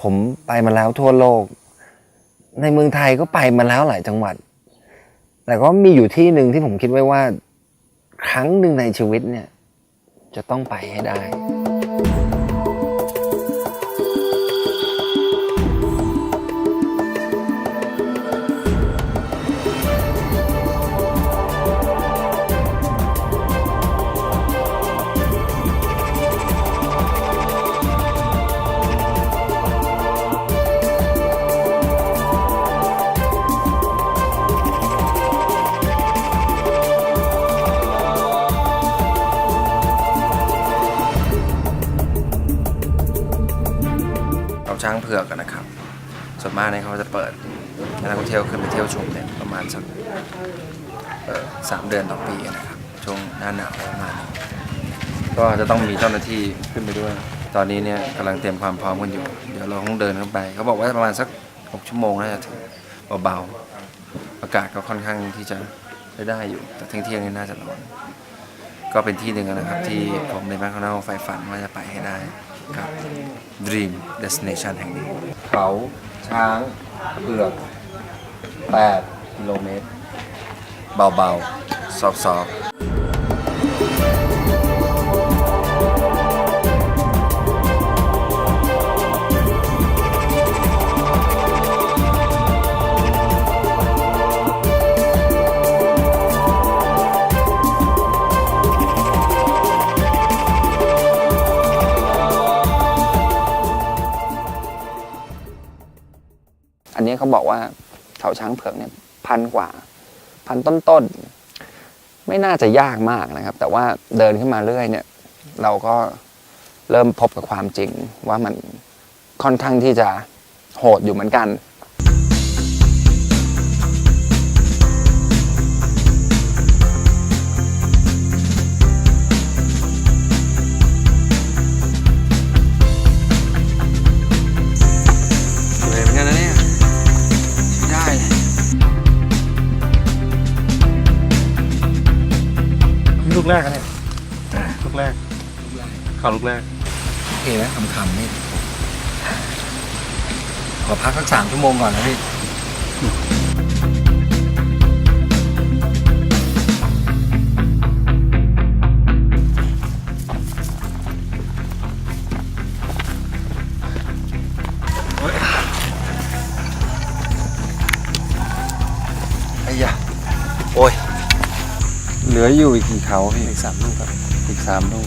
ผมไปมาแล้วทั่วโลก ในเมืองไทยก็ไปมาแล้วหลายจังหวัด แต่ก็มีอยู่ที่หนึ่งที่ผมคิดไว้ว่า ครั้งหนึ่งในชีวิตเนี่ย จะต้องไปให้ได้ เอาช้างเผือกกันนะครับ ส่วนมากเนี่ยเขาจะเปิดนักท่องเที่ยวขึ้นไปเที่ยวชมเนี่ยประมาณสักสามเดือนต่อปีนะครับ ช่วงหน้าหนาวประมาณนี้ก็จะต้องมีเจ้าหน้าที่ขึ้นไปด้วย ตอนนี้เนี่ยกำลังเตรียมความพร้อมกันอยู่ เดี๋ยวเราต้องเดินเข้าไป เขาบอกว่าประมาณสักหกชั่วโมงน่าจะถึงเบาๆอากาศก็ค่อนข้างที่จะได้ได้อยู่ แต่เที่ยงๆนี่น่าจะร้อน ก็เป็นที่หนึ่งนะครับ ที่ผมในบ้านข้างนอกไฟฝันว่าจะไปให้ได้ Dream Destination แห่งนี้ เขาช้างเผือก8กิโลเมตร เบาๆ ซอฟๆ นนี้เขาบอกว่าเขาช้างเผือกเนี่ยพันกว่า พันต้นๆไม่น่าจะยากมากนะครับ แต่ว่าเดินขึ้นมาเรื่อยเนี่ย เราก็เริ่มพบกับความจริงว่ามันค่อนข้างที่จะโหดอยู่เหมือนกัน ลูกแรกอะเนี่ยลูกแรกเข่าลูกแรกโอเคไหมคำๆนี่ขอพักสักสามชั่วโมงก่อนนะพี่ไอ้ยะโอ้ย เหลืออยู่อีกกี่เขาพี่อีกสามลูกครับอีกสามลูก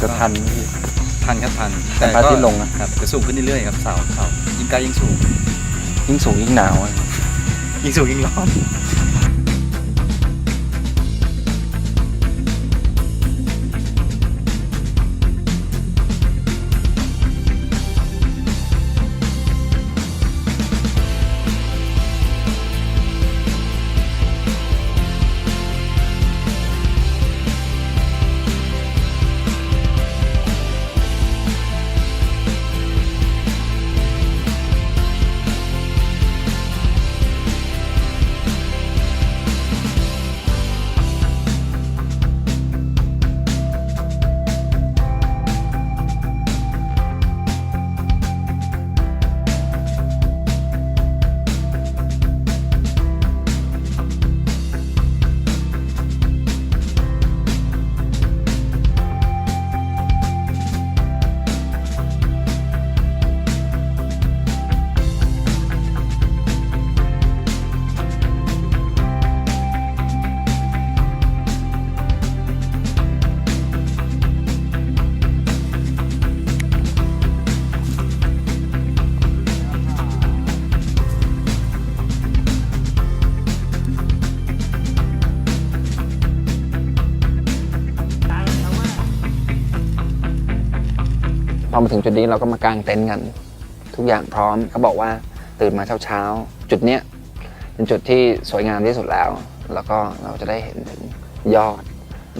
จะทันไหมพี่พันครับพันแต่พระอาทิตย์ลงนะ ครับจะสูงขึ้นเรื่อยๆครับเสาเสายิ่งใกล้ยิ่งสูงยิ่งสูงยิ่งหนาวอะยิ่งสูงยิ่งร้อน พอมาถึงจุดนี้เราก็มากางเต็นท์กัน ทุกอย่างพร้อมเขาบอกว่าตื่นมาเช้าๆ จุดเนี้ยเป็นจุดที่สวยงามที่สุดแล้ว แล้วก็เราจะได้เห็นถึงยอด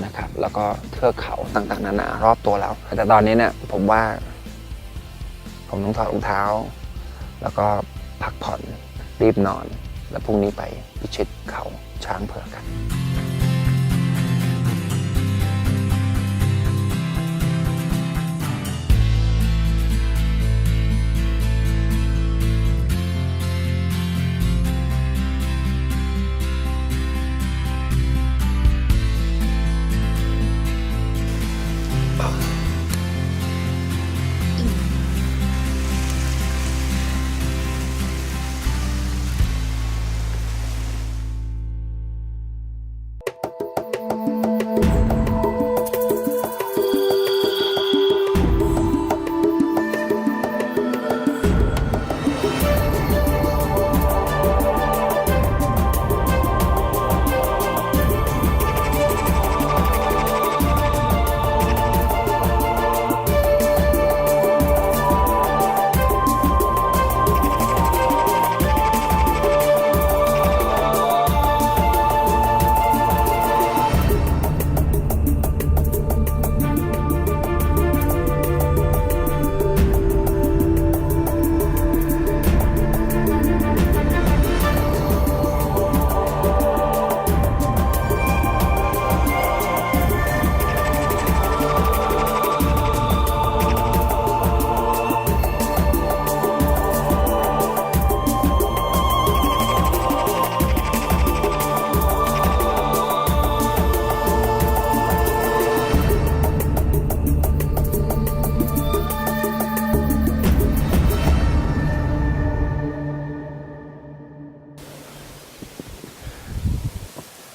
นะครับ แล้วก็เทือกเขาต่างๆนานารอบตัวเราแต่ตอนนี้เนี่ยผมว่า ผมต้องถอดรองเท้า แล้วก็พักผ่อนรีบนอน แล้วพรุ่งนี้ไปพิชิตเขาช้างเผือกกัน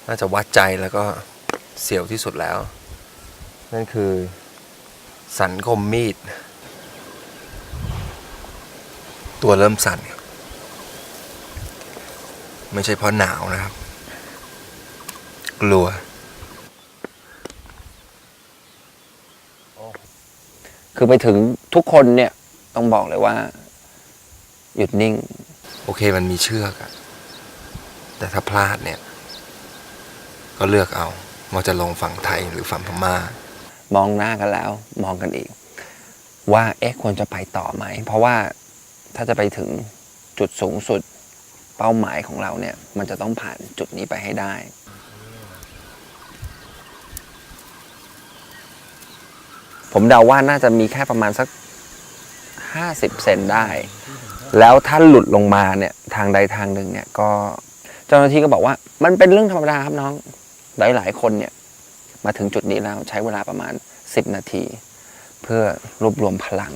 น่าจะวัดใจแล้วก็เสียวที่สุดแล้ว นั่นคือ สันคมมีด ตัวเริ่มสั่นครับไม่ใช่เพราะหนาวนะครับ กลัว คือไปถึงทุกคนเนี่ยต้องบอกเลยว่า หยุดนิ่ง โอเคมันมีเชือกอะแต่ถ้าพลาดเนี่ย ก็เลือกเอาว่าจะลงฝั่งไทยหรือฝั่งพม่า มองหน้ากันแล้ว มองกันอีก ว่าเอ๊ะควรจะไปต่อไหม เพราะว่าถ้าจะไปถึงจุดสูงสุดเป้าหมายของเราเนี่ย มันจะต้องผ่านจุดนี้ไปให้ได้ ผมเดาว่าน่าจะมีแค่ประมาณสักห้าสิบเซนได้ แล้วถ้าหลุดลงมาเนี่ย ทางใดทางหนึ่งเนี่ยก็ เจ้าหน้าที่ก็บอกว่า มันเป็นเรื่องธรรมดาครับน้อง หลาย ๆ คนเนี่ยมาถึงจุดนี้แล้วใช้เวลาประมาณ 10 นาที เพื่อรวบรวมพลัง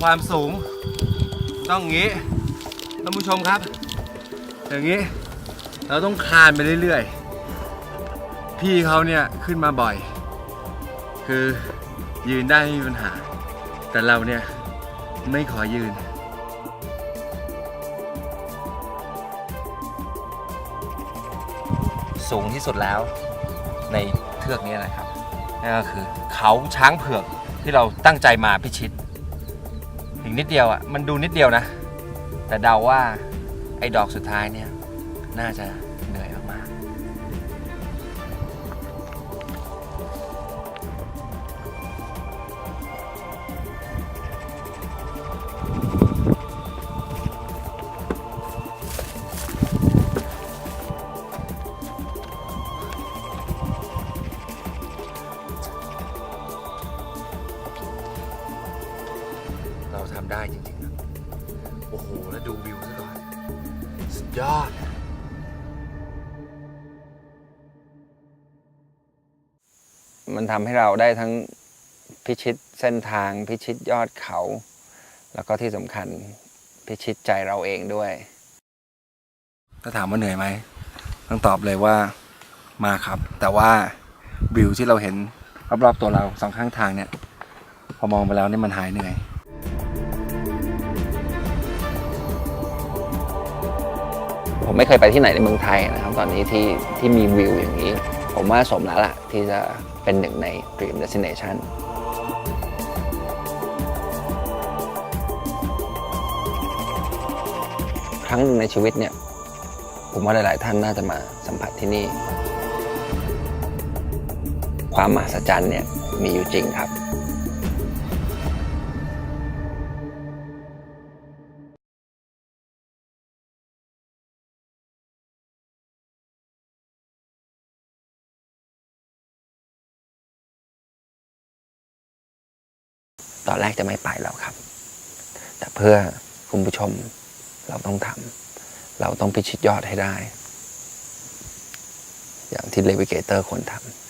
ความสูง ต้องอย่างนี้ท่านผู้ชมครับ อย่างนี้ เราต้องคลานไปเรื่อยๆ พี่เขาเนี่ยขึ้นมาบ่อย คือยืนได้ไม่มีปัญหา แต่เราเนี่ยไม่ขอยืนสูงที่สุดแล้วในเทือกนี้นะครับนั่นก็คือเขาช้างเผือกที่เราตั้งใจมาพิชิต ถึงนิดเดียวอะ มันดูนิดเดียวนะ แต่เดาว่าไอ้ดอกสุดท้ายเนี่ย น่าจะ สุดยอด มันทำให้เราได้ทั้งพิชิตเส้นทางพิชิตยอดเขา แล้วก็ที่สำคัญพิชิตใจเราเองด้วย ถ้าถามว่าเหนื่อยไหมต้องตอบเลยว่ามาครับ แต่ว่าวิวที่เราเห็นรอบๆตัวเราสองข้างทางเนี่ย พอมองไปแล้วเนี่ยมันหายเหนื่อย ผมไม่เคยไปที่ไหนในเมืองไทยนะครับ ตอนนี้ที่ที่มีวิวอย่างนี้ ผมว่าสมแล้วล่ะ ที่จะเป็นหนึ่งใน Dream Destination ครั้งหนึ่งในชีวิตเนี่ย ผมว่าหลาย ๆ ท่านน่าจะมาสัมผัสที่นี่ ความมหัศจรรย์เนี่ยมีอยู่จริงครับ ตอนแรกจะไม่ไปแล้วครับ แต่เพื่อคุณผู้ชมเราต้องทำเราต้องพิชิตยอดให้ได้ อย่างที่เลวิเกเตอร์ควรทำ